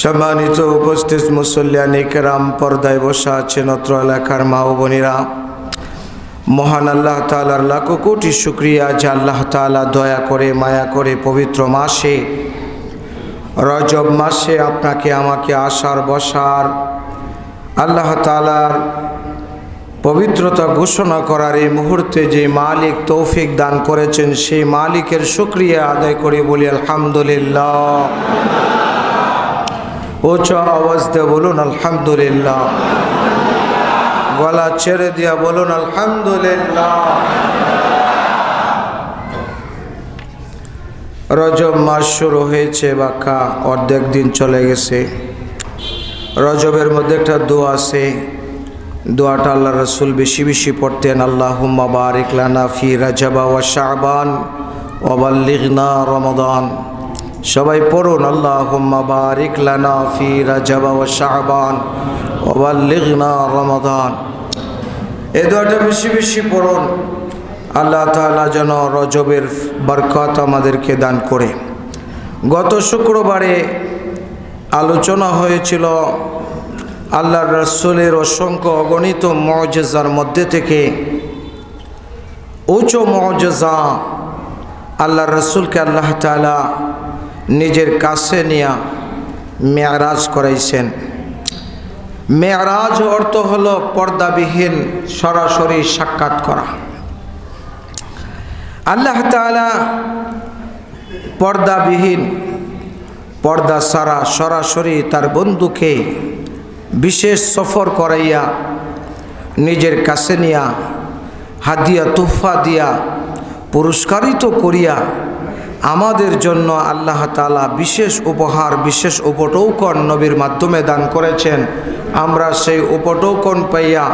সম্মানিত উপস্থিত মুসল্লিয়ান কেরাম পর্দায় বসা আছেন অত্র এলাকার মা ও বোনেরা। মহান আল্লাহ তালার লাখো কোটি শুক্রিয়া যে আল্লাহ তালা দয়া করে, মায়া করে পবিত্র মাসে, রজব মাসে আপনাকে, আমাকে আসার বসার আল্লাহ তালার পবিত্রতা ঘোষণা করার এই মুহূর্তে যে মালিক তৌফিক দান করেছেন, সেই মালিকের শুক্রিয়া আদায় করে বলি আলহামদুলিল্লাহ। উঁচু আওয়াজ দিয়ে বলুন, আলহামদুলিল্লাহ। গলা ছেড়ে দিয়া বলুন, আলহামদুলিল্লাহ। রজব মাস শুরু হয়েছে বাক্কা অর্ধেক দিন চলে গেছে। রজবের মধ্যে একটা দোয়া আছে। দোয়াটা আল্লাহ রসুল বেশি বেশি পড়তেন আল্লাহ বারিক ফি রাজাবা ওয়া শাহবান ওয়াবাল্লিগনা রমাদান। সবাই পড়ুন আল্লাহ বারিক লানা দোয়াটা বেশি বেশি পড়ুন, আল্লাহ তাআলা যেন রজবের বরকত আমাদেরকে দান করে। গত শুক্রবারে আলোচনা হয়েছিল আল্লাহর রসুলের অসংখ্য অগণিত মজেজার মধ্যে থেকে উঁচু মজেজা আল্লাহর রসুলকে আল্লাহ তালা নিজের কাছে নিয়া মেয়ারাজ করাইছেন। মেয়ারাজ অর্থ হলো পর্দাবিহীন, সরাসরি সাক্ষাৎ করা। আল্লাহ তালা পর্দাবিহীন, পর্দা সারা সরাসরি তার বন্ধুকে বিশেষ সফর করাইয়া নিজের কাছে নিয়া হাদিয়া তুফা দিয়া পুরস্কারিত করিয়া আমাদের জন্য আল্লাহ তালা বিশেষ উপহার, বিশেষ উপটৌকন নবীর মাধ্যমে দান করেছেন। আমরা সেই উপটৌকন পাইয়া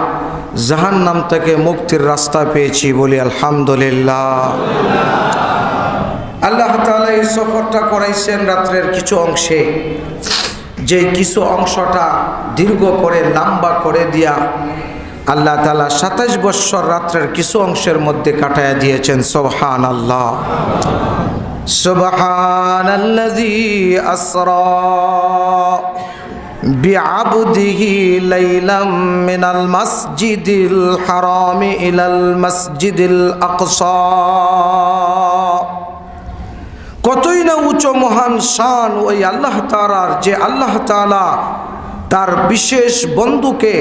জাহান নাম থেকে মুক্তির রাস্তা পেয়েছি বলি আলহামদুলিল্লাহ। আল্লাহ তালা এই সফরটা করাইছেন রাত্রের কিছু অংশে। যে কিছু অংশটা দীর্ঘ করে, লম্বা করে দিয়া আল্লাহ তালা সাতাইশ বৎসর রাত্রের কিছু অংশের মধ্যে কাটাইয়া দিয়েছেন। সোহান আল্লাহ سبحان الذي أسرى بعبده ليلا من المسجد الحرام إلى المسجد الأقصى কতই না উঁচু মহান শান ওই আল্লাহ তালার যে আল্লাহ তালা তার বিশেষ বন্ধুকে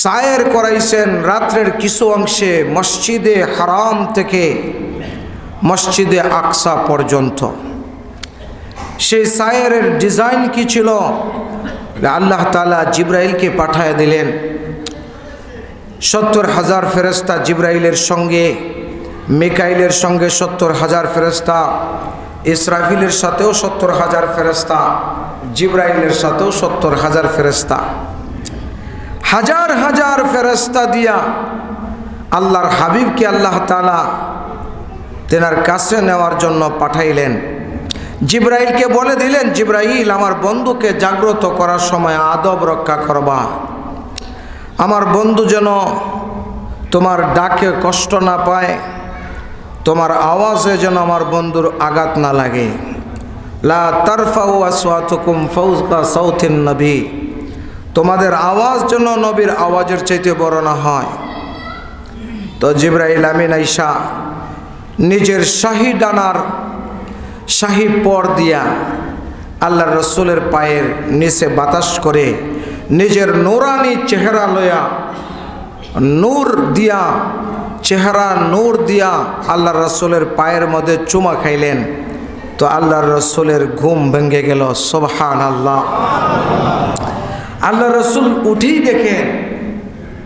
সায়ের করাইছেন রাত্রের কিছু অংশে মসজিদে হারাম থেকে মসজিদে আকসা পর্যন্ত। সেই সায়েরের ডিজাইন কি ছিল? আল্লাহ তালা জিব্রাইলকে পাঠায় দিলেন। সত্তর হাজার ফেরস্তা জিব্রাইলের সঙ্গে, মেকাইলের সঙ্গে সত্তর হাজার ফেরস্তা ইসরাফিলের সাথেও সত্তর হাজার ফেরস্তা জিব্রাইলের সাথেও সত্তর হাজার ফেরস্তা হাজার হাজার ফেরস্তা দিয়া আল্লাহর হাবিবকে আল্লাহ তালা তেনার কাছে নেওয়ার জন্য পাঠাইলেন। জিব্রাইলকে বলে দিলেন, জিব্রাইল, আমার বন্ধুকে জাগ্রত করার সময় আদব রক্ষা করবা। আমার বন্ধু যেন তোমার ডাকে কষ্ট না পায়, তোমার আওয়াজে যেন আমার বন্ধুর আঘাত না লাগে। লা সাউথিন নবী। তোমাদের আওয়াজ যেন নবীর আওয়াজের চাইতে বড় না হয়। তো জিব্রাইল, আমিন আইসা নিজের শাহী ডানার শাহী পর দিয়া আল্লাহ রসুলের পায়ের নিচে বাতাস করে নিজের নোরানি চেহারা লয়া নূর দিয়া, চেহারা নূর দিয়া আল্লাহ রসুলের পায়ের মধ্যে চুমা খাইলেন। তো আল্লাহ রসুলের ঘুম ভেঙে গেল সোবহান আল্লাহ আল্লাহ রসুল উঠেই দেখেন,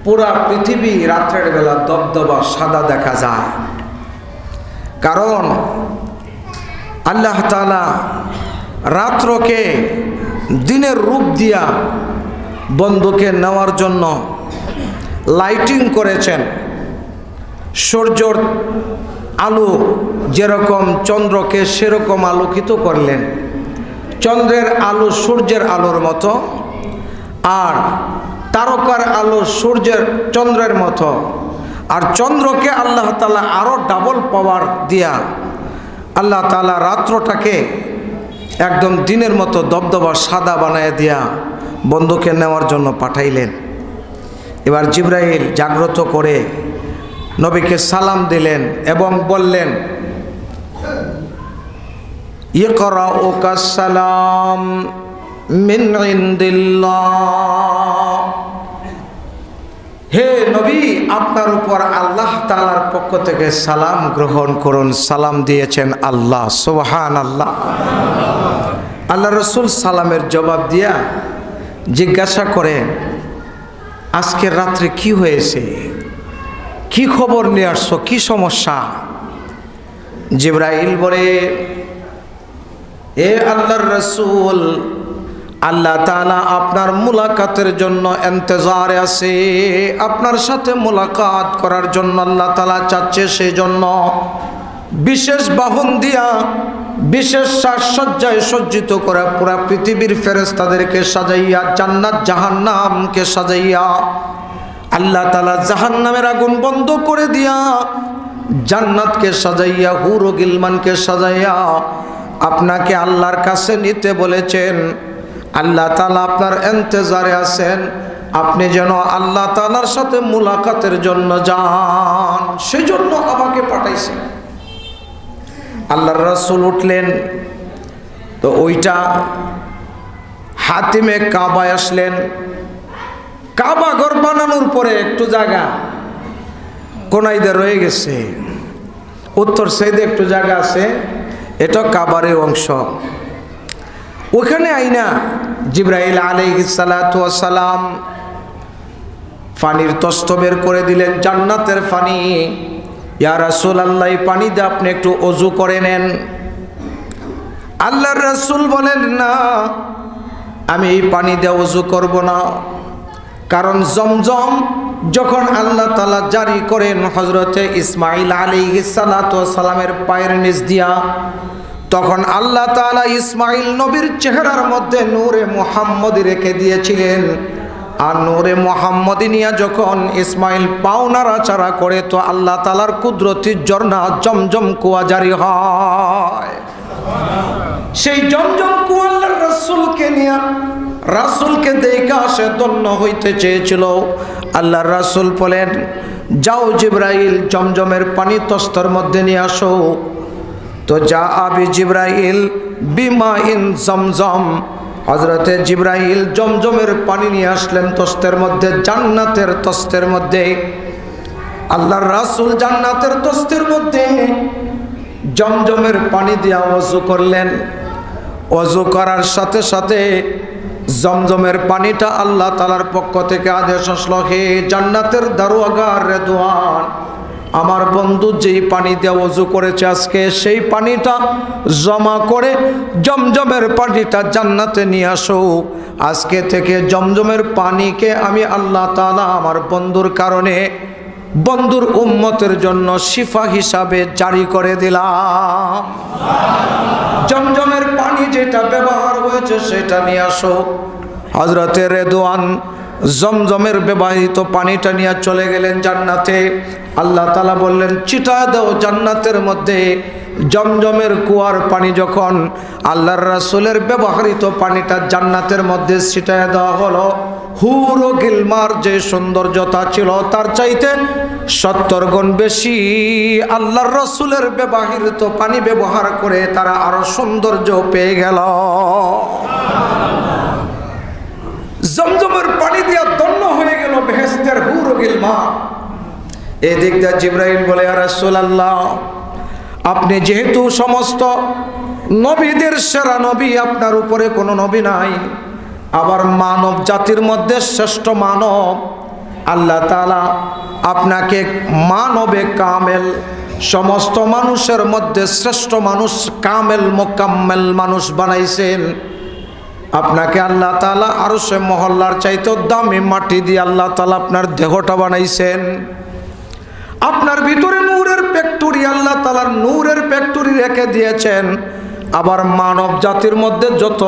পুরা পৃথিবী রাত্রের বেলা দবদবা সাদা দেখা যায়। কারণ আল্লাহ তালা রাত্রকে দিনের রূপ দিয়া বন্ধুকে নেওয়ার জন্য লাইটিং করেছেন। সূর্যর আলো যেরকম চন্দ্রকে সেরকম আলোকিত করলেন। চন্দ্রের আলো সূর্যের আলোর মতো আর তারকার আলো সূর্যের চন্দ্রের মতো। আর চন্দ্রকে আল্লাহ তালা আরও ডাবল পাওয়ার দিয়া আল্লাহ তালা রাত্রটাকে একদম দিনের মতো দবদবা সাদা বানায় দিয়া বন্ধুকে নেওয়ার জন্য পাঠাইলেন। এবার জিব্রাইল জাগ্রত করে নবীকে সালাম দিলেন এবং বললেন ইকরা ওকা সালাম মিন ইন্দিল্লাহ। হে নবী, আপনার উপর আল্লাহ তালার পক্ষ থেকে সালাম গ্রহণ করুন। সালাম দিয়েছেন আল্লাহ সোহান আল্লাহ আল্লাহ রসুল সালামের জবাব দিয়া জিজ্ঞাসা করেন আজকের রাত্রে কি হয়েছে? কি খবর নিয়ে আসছো? কি সমস্যা? জিব্রাইল বলে, এ আল্লাহর রসুল আল্লাহ তালা আপনার মুলাকাতের জন্য এন্তেজারে আছে। আপনার সাথে মুলাকাত করার জন্য আল্লাহ তালা চাচ্ছে সেই জন্য বিশেষ বাহন দিয়া, বিশেষ সাজসজ্জায় সজ্জিত করে পুরা পৃথিবীর ফেরেস্তাদেরকে সাজাইয়া, জান্নাত জাহান্নামকে সাজাইয়া, আল্লাহ তালা জাহান্নামের আগুন বন্ধ করে দিয়া, জান্নাতকে সাজাইয়া, হুর গিলমানকে সাজাইয়া, আপনাকে আল্লাহর কাছে নিতে বলেছেন। আল্লাহ তালা আপনার এন্তেজারে আছেন। আপনি যেন আল্লাহ তালার সাথে মুলাকাতের জন্য যান, সেজন্য আমাকে পাঠাইছেন। আল্লাহর রসুল উঠলেন, তো ওইটা হাতিমে কাবায় আসলেন। কাবা ঘর বানানোর পরে একটু জায়গা কোনাইদে রয়ে গেছে। উত্তর সাইডে একটু জায়গা আছে, এটা কাবারের অংশ। ওখানে আইনা। জিব্রাহিল আলাই সালাম পানির তস্ত বের করে দিলেন, জান্নাতের পানি ইয়া রাসুল আল্লাহ পানি দিয়ে আপনি একটু অজু করে নেন। আল্লাহর রাসুল বলেন, না, আমি এই পানি দিয়ে অজু করব না। কারণ জমজম যখন আল্লাহ তালা জারি করেন হজরতে ইসমাইল আলী সালামের পায়ের নিচ দিয়া তখন আল্লাহ তালা ইসমাইল নবীর চেহারার মধ্যে নূরে মোহাম্মদ রেখে দিয়েছিলেন। আর নূরে মোহাম্মদ নিয়া যখন ইসমাইল পাওনারা চারা করে, তো আল্লাহ তালার কুদরতির ঝর্ণা জমজম কুয়া জারি হয়। সেই জমজম কুয়াল্লার রাসুলকে নিয়ে, রাসুলকে দেখে আসে দন্য হইতে চেয়েছিল। আল্লাহর রাসুল বলেন, যাও জিব্রাইল জমজমের পানি তস্তর মধ্যে নিয়ে আসো। তো যা আবি জিব্রাইল বিমা ইন জমজম। হজরতে জিব্রাইল জমজমের পানি নিয়ে আসলেন তস্তের মধ্যে, জান্নাতের তস্তের মধ্যে। আল্লাহর রাসুল জান্নাতের তস্তের মধ্যে জমজমের পানি দিয়া অজু করলেন। অজু করার সাথে সাথে জমজমের পানিটা আল্লাহ তালার পক্ষ থেকে আদেশ আসলো, হে জান্নাতের দারোয়াগার রেদোয়ান আমার বন্ধু যেই পানি দিয়ে অজু করেছে আজকে, সেই পানিটা জমা করে জমজমের পানিটা জান্নাতে নিয়ে আসো। আজকে থেকে জমজমের পানিকে আমি আল্লাহ তালা আমার বন্ধুর কারণে বন্ধুর উম্মতের জন্য শিফা হিসাবে জারি করে দিলাম। জমজমের পানি যেটা ব্যবহার হয়েছে সেটা নিয়ে আসো। হজরতে রেদোয়ান জমজমের ব্যবহৃত পানিটা নিয়ে চলে গেলেন জান্নাতে। আল্লাহ তালা বললেন চিটা দাও জান্নাতের মধ্যে জমজমের কুয়ার পানি যখন আল্লাহর রাসুলের ব্যবহৃত পানিটা জান্নাতের মধ্যে ছিটায় দেওয়া হলো। হুর গিলমার যে সৌন্দর্যতা ছিল তার চাইতে সত্তর গুণ বেশি। আল্লাহর রসুলের ব্যবহৃত পানি ব্যবহার করে তারা আরও সৌন্দর্য পেয়ে গেল। জমজমের পানি দিয়া দন্য হয়ে গেল বেহেস্তের হুর ও গিলমা এদিক দিয়ে জিব্রাহিম বলে আল্লাহ আপনি যেহেতু সমস্ত নবীদের সেরা নবী, আপনার উপরে কোনো নবী নাই, আবার মানব জাতির মধ্যে শ্রেষ্ঠ মানব, আল্লাহ তালা আপনাকে মানবে কামেল, সমস্ত মানুষের মধ্যে শ্রেষ্ঠ মানুষ কামেল, মোকাম্মেল মানুষ বানাইছেন। আপনাকে আল্লাহ তালা আরও সে মহল্লার চাইতে দামি মাটি দিয়ে আল্লাহ তালা আপনার দেহটা বানাইছেন। আপনার ভিতরে নূরের ফ্যাক্টরি আল্লাহ তালার নূরের ফ্যাক্টরি রেখে দিয়েছেন। আবার মানব জাতির মধ্যে যত